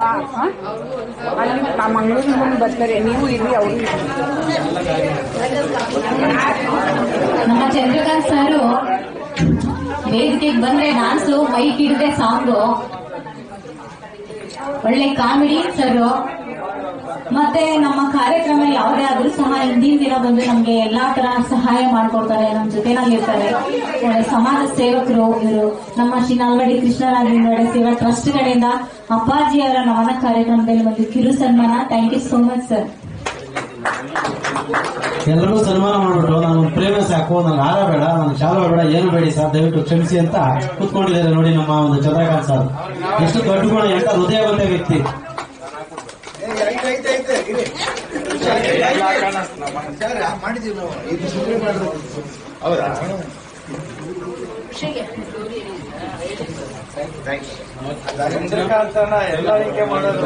ಅಲ್ಲಿ ಆ ಮಂಗಳೂರಿನಿಂದ ಬರ್ತಾರೆ ನೀವು ಇಲ್ಲಿ ಅವರು ನಮ್ಮ ಚಂದ್ರಕಾಂತ್ ಸರ್ ವೇದಿಕೆಗೆ ಬಂದ್ರೆ ಡಾನ್ಸು ಮೈಕ್ ಹಿಡಿದ್ರೆ ಸಾಂಗು. ಒಳ್ಳೆ ಕಾಮಿಡಿ, ಸರ್. ಮತ್ತೆ ನಮ್ಮ ಕಾರ್ಯಕ್ರಮ ಯಾವುದೇ ಆದ್ರೂ ಸಹ ಹಿಂದಿನ ದಿನ ಬಂದು ನಮ್ಗೆ ಎಲ್ಲಾ ತರ ಸಹಾಯ ಮಾಡ್ಕೊಡ್ತಾರೆ ನಮ್ಮ ಜೊತೆನಾಗಿರ್ತಾರೆ ಸಮಾಜ ಸೇವಕರು ಇವರು. ನಮ್ಮ ಶ್ರೀ ನಾಲ್ವಡಿ ಕೃಷ್ಣರಾಜೇಂದ್ರ ಸೇವಾ ಟ್ರಸ್ಟ್ ಕಡೆಯಿಂದ ಅಪ್ಪಾಜಿಯವರ ನಮನ ಕಾರ್ಯಕ್ರಮದಲ್ಲಿ ಒಂದು ಕಿರು ಸನ್ಮಾನ. Thank you so much sir ಎಲ್ಲರೂ ಸನ್ಮಾನ ಮಾಡ್ಬಿಟ್ಟು ಸಾಕು ನನ್ನ ಹಾರ ಬೇಡ ನನ್ನ ಶಾಲು ಬೇಡ ಏನು ಬೇಡಿ ಸರ್ ದಯವಿಟ್ಟು ಕ್ಷಮಿಸಿ ಅಂತ ಕುತ್ಕೊಂಡಿದ್ದಾರೆ ನೋಡಿ ನಮ್ಮ ಒಂದು ಚಂದ್ರಕಾಂತ್ ಸರ್. ಎಷ್ಟು ದೊಡ್ಡ ಗುಣ ಎಂತ ಹೃದಯವಂತ ವ್ಯಕ್ತಿ. ಚಂದ್ರಕಾಂತನ ಎಲ್ಲ ಆಯ್ಕೆ ಮಾಡೋದು.